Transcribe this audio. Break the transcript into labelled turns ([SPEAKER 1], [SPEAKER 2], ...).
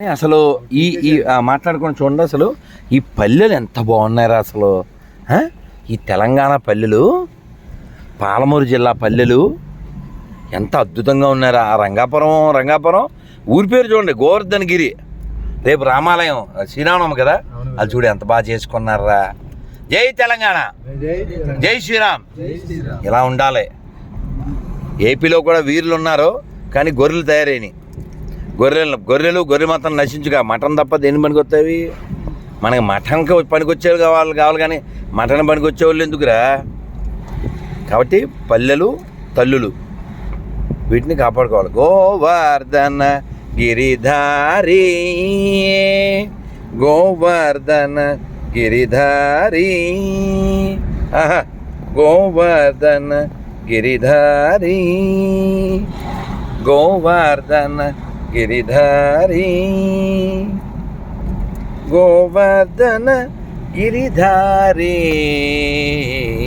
[SPEAKER 1] అసలు ఈ ఈ మాట్లాడుకొని చూడండి అసలు ఈ పల్లెలు ఎంత బాగున్నారా అసలు? ఈ తెలంగాణ పల్లెలు పాలమూరు జిల్లా పల్లెలు ఎంత అద్భుతంగా ఉన్నారా ఆ రంగాపురం రంగాపురం ఊరి పేరు చూడండి గోవర్ధన్ గిరి రేపు రామాలయం శ్రీరామనవమి కదా? అది చూడు ఎంత బాగా చేసుకున్నారా జై తెలంగాణ. జై శ్రీరామ్. ఇలా ఉండాలి. ఏపీలో కూడా వీరులు ఉన్నారు కానీ గొర్రెలు తయారైనవి గొర్రెలు గొర్రెలు గొర్రె మాత్రం నశించుగా. మటన్ తప్ప దేని పనికొస్తాయి? మనకి మటన్కి పనికొచ్చేవి కావాలి కావాలి కానీ మటన్ పనికొచ్చేవాళ్ళు ఎందుకురా? కాబట్టి పల్లెలు తల్లులు వీటిని కాపాడుకోవాలి. గోవర్ధన గిరిధారి గోవర్ధన గిరిధారి. గోవర్ధన గిరిధారి. గోవర్ధన గిరిధారి గోవర్ధన గిరిధారి